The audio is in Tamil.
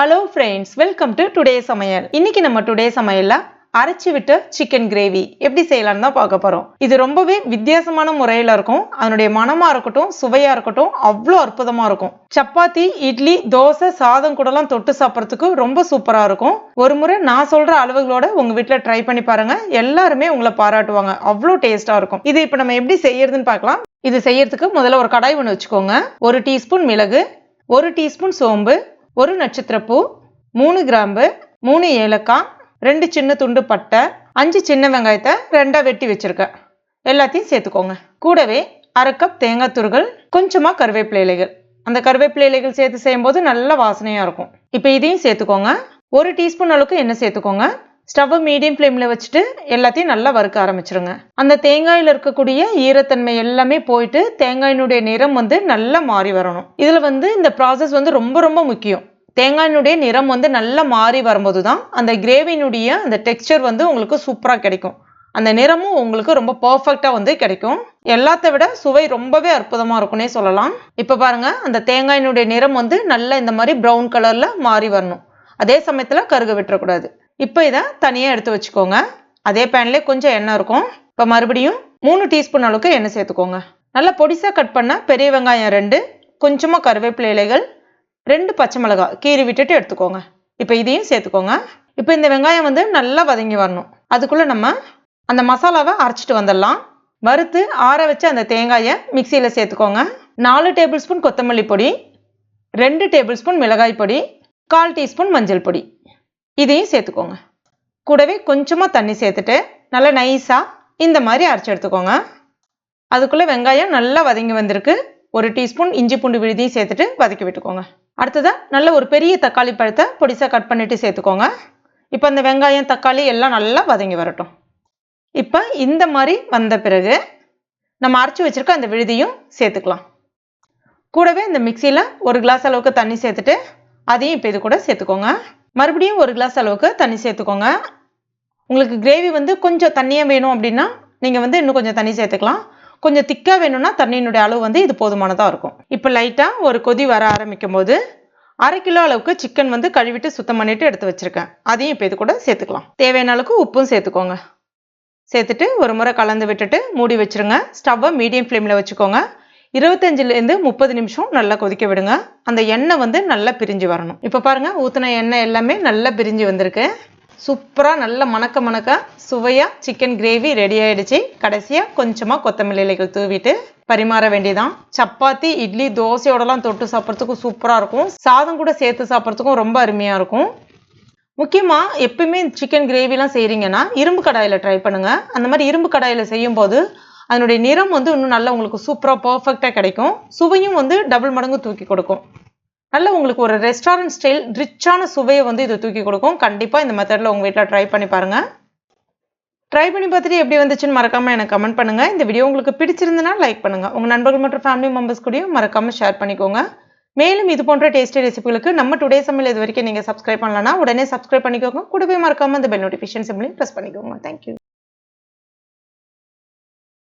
Hello friends welcome to today சமையல் இன்னைக்கு நம்ம டுடே சமையல்ல அரைச்சி விட்ட சிக்கன் கிரேவி எப்படி செய்யலாம்னு தான் பார்க்க போறோம். இது ரொம்பவே வித்தியாசமான முறையில இருக்கும். அதனுடைய மனமா இருக்கட்டும் சுவையா இருக்கட்டும் அவ்வளோ அற்புதமா இருக்கும். சப்பாத்தி இட்லி தோசை சாதம் கூடலாம் தொட்டு சாப்பிட்றதுக்கு ரொம்ப சூப்பரா இருக்கும். ஒரு முறை நான் சொல்ற அளவுகளோட உங்க வீட்டில் ட்ரை பண்ணி பாருங்க. எல்லாருமே உங்களை பாராட்டுவாங்க. அவ்வளோ டேஸ்டா இருக்கும். இது இப்போ நம்ம எப்படி செய்யறதுன்னு பார்க்கலாம். இது செய்யறதுக்கு முதல்ல ஒரு கடாய் ஒன்று வச்சுக்கோங்க. ஒரு டீஸ்பூன் மிளகு ஒரு டீஸ்பூன் சோம்பு ஒரு நட்சத்திரப்பூ மூணு கிராம்பு மூணு ஏலக்காய் ரெண்டு சின்ன துண்டு பட்டை அஞ்சு சின்ன வெங்காயத்தை ரெண்டாக வெட்டி வச்சுருக்கேன் எல்லாத்தையும் சேர்த்துக்கோங்க. கூடவே அரை கப் தேங்காய் துருகள் கொஞ்சமாக கருவேப்பிலை இலைகள். அந்த கருவேப்பிலை இலைகள் சேர்த்து செய்யும்போது நல்ல வாசனையாக இருக்கும். இப்போ இதையும் சேர்த்துக்கோங்க. ஒரு டீஸ்பூன் அளவுக்கு எண்ணெய் சேர்த்துக்கோங்க. ஸ்டவ்வை மீடியம் ஃப்ளேமில் வச்சுட்டு எல்லாத்தையும் நல்லா வறுக்க ஆரம்பிச்சிருங்க. அந்த தேங்காயில் இருக்கக்கூடிய ஈரத்தன்மை எல்லாமே போயிட்டு தேங்காயினுடைய நிறம் வந்து நல்லா மாறி வரணும். இதில் வந்து இந்த ப்ராசஸ் வந்து ரொம்ப ரொம்ப முக்கியம். தேங்காயினுடைய நிறம் வந்து நல்லா மாறி வரும்போது தான் அந்த கிரேவியினுடைய அந்த டெக்ஸ்டர் வந்து உங்களுக்கு சூப்பராக கிடைக்கும். அந்த நிறமும் உங்களுக்கு ரொம்ப பர்ஃபெக்டாக வந்து கிடைக்கும். எல்லாத்த விட சுவை ரொம்பவே அற்புதமாக இருக்கும்னே சொல்லலாம். இப்போ பாருங்கள் அந்த தேங்காயினுடைய நிறம் வந்து நல்லா இந்த மாதிரி ப்ரௌன் கலரில் மாறி வரணும். அதே சமயத்தில் கருக விட்டுறக்கூடாது. இப்போ இதை தனியாக எடுத்து வச்சுக்கோங்க. அதே பேன்லேயே கொஞ்சம் எண்ணெய் இருக்கும். இப்போ மறுபடியும் மூணு டீஸ்பூன் அளவுக்கு எண்ணெய் சேர்த்துக்கோங்க. நல்லா பொடிசாக கட் பண்ண பெரிய வெங்காயம் ரெண்டு கொஞ்சமாக கருவேப்பிலை இலைகள் ரெண்டு பச்சை மிளகாய் கீறி விட்டுட்டு எடுத்துக்கோங்க. இப்போ இதையும் சேர்த்துக்கோங்க. இப்போ இந்த வெங்காயம் வந்து நல்லா வதங்கி வரணும். அதுக்குள்ளே நம்ம அந்த மசாலாவை அரைச்சிட்டு வந்துடலாம். வறுத்து ஆற வச்ச அந்த தேங்காயை மிக்சியில் சேர்த்துக்கோங்க. நாலு டேபிள் ஸ்பூன் கொத்தமல்லி பொடி ரெண்டு டேபிள் ஸ்பூன் மிளகாய் பொடி கால் டீஸ்பூன் மஞ்சள் பொடி. இதையும் சேர்த்துக்கோங்க. கூடவே கொஞ்சமாக தண்ணி சேர்த்துட்டு நல்லா நைஸாக இந்த மாதிரி அரைச்சி எடுத்துக்கோங்க. அதுக்குள்ளே வெங்காயம் நல்லா வதங்கி வந்திருக்கு. ஒரு டீஸ்பூன் இஞ்சி பூண்டு விழுதியும் சேர்த்துட்டு வதக்கி விட்டுக்கோங்க. அடுத்ததாக நல்ல ஒரு பெரிய தக்காளி பழத்தை பொடிசாக கட் பண்ணிவிட்டு சேர்த்துக்கோங்க. இப்போ அந்த வெங்காயம் தக்காளி எல்லாம் நல்லா வதங்கி வரட்டும். இப்போ இந்த மாதிரி வந்த பிறகு நம்ம அரைச்சி வச்சுருக்க அந்த விழுதியும் சேர்த்துக்கலாம். கூடவே இந்த மிக்சியில் ஒரு கிளாஸ் அளவுக்கு தண்ணி சேர்த்துட்டு அதையும் இப்போ இது கூட சேர்த்துக்கோங்க. மறுபடியும் ஒரு கிளாஸ் அளவுக்கு தண்ணி சேர்த்துக்கோங்க. உங்களுக்கு கிரேவி வந்து கொஞ்சம் தண்ணியாக வேணும் அப்படின்னா நீங்கள் வந்து இன்னும் கொஞ்சம் தண்ணி சேர்த்துக்கலாம். கொஞ்சம் திக்காக வேணும்னா தண்ணியினுடைய அளவு வந்து இது போதுமானதாக இருக்கும். இப்போ லைட்டாக ஒரு கொதி வர ஆரம்பிக்கும் போது அரை கிலோ அளவுக்கு சிக்கன் வந்து கழுவிட்டு சுத்தம் பண்ணிவிட்டு எடுத்து வச்சிருக்கேன். அதையும் இப்போ இது கூட சேர்த்துக்கலாம். தேவையான அளவுக்கு உப்பும் சேர்த்துக்கோங்க. சேர்த்துட்டு ஒரு முறை கலந்து விட்டுட்டு மூடி வச்சிருங்க. ஸ்டவ்வை மீடியம் ஃப்ளேமில் வச்சுக்கோங்க. இருபத்தஞ்சிலேருந்து முப்பது நிமிஷம் நல்லா கொதிக்க விடுங்க. அந்த எண்ணெய் வந்து நல்லா பிரிஞ்சு வரணும். இப்போ பாருங்கள் ஊற்றின எண்ணெய் எல்லாமே நல்லா பிரிஞ்சு வந்திருக்கு. சூப்பராக நல்ல மணக்க மணக்க சுவையாக சிக்கன் கிரேவி ரெடி ஆகிடுச்சு கடைசியாக கொஞ்சமாக கொத்தமல்லி இலைகள் தூவிட்டு பரிமாற வேண்டியதான் சப்பாத்தி இட்லி தோசையோடலாம் தொட்டு சாப்பிட்றதுக்கும் சூப்பராக இருக்கும். சாதம் கூட சேர்த்து சாப்பிட்றதுக்கும் ரொம்ப அருமையாக இருக்கும். முக்கியமாக எப்பயுமே சிக்கன் கிரேவிலாம் செய்கிறீங்கன்னா இரும்பு கடாயில் ட்ரை பண்ணுங்கள் அந்த மாதிரி இரும்பு கடாயில் செய்யும்போது அதனுடைய நிறம் வந்து இன்னும் நல்லா உங்களுக்கு சூப்பராக பர்ஃபெக்டாக கிடைக்கும். சுவையும் வந்து டபுள் மடங்கு தூக்கி கொடுக்கும். நல்ல உங்களுக்கு ஒரு ரெஸ்டாரண்ட் ஸ்டைல் ரிச்சான சுவையை வந்து இது தூக்கி கொடுக்கும். கண்டிப்பாக இந்த மெத்தடில் உங்கள் வீட்டில் ட்ரை பண்ணி பாருங்கள் ட்ரை பண்ணி பார்த்துட்டு எப்படி வந்துச்சுன்னு மறக்காமல் எனக்கு கமெண்ட் பண்ணுங்கள் இந்த வீடியோ உங்களுக்கு பிடிச்சிருந்தனா லைக் பண்ணுங்கள் உங்கள் நண்பர்கள் மற்றும் ஃபேமிலி மெம்பர்ஸ் கூடயும் மறக்காமல் ஷேர் பண்ணிக்கோங்க. மேலும் இது போன்ற டேஸ்டி ரெசிபிகளுக்கு நம்ம டுடே சமையல் இது வரைக்கும் நீங்கள் சப்ஸ்கிரைப் பண்ணலன்னா உடனே சப்ஸ்கிரைப் பண்ணிக்கோங்க. கூடவே மறக்காமல் இந்த பெல் நோட்டிஃபிகேஷன் சிம்லையும் ப்ரெஸ் பண்ணிக்கோங்க. Thank you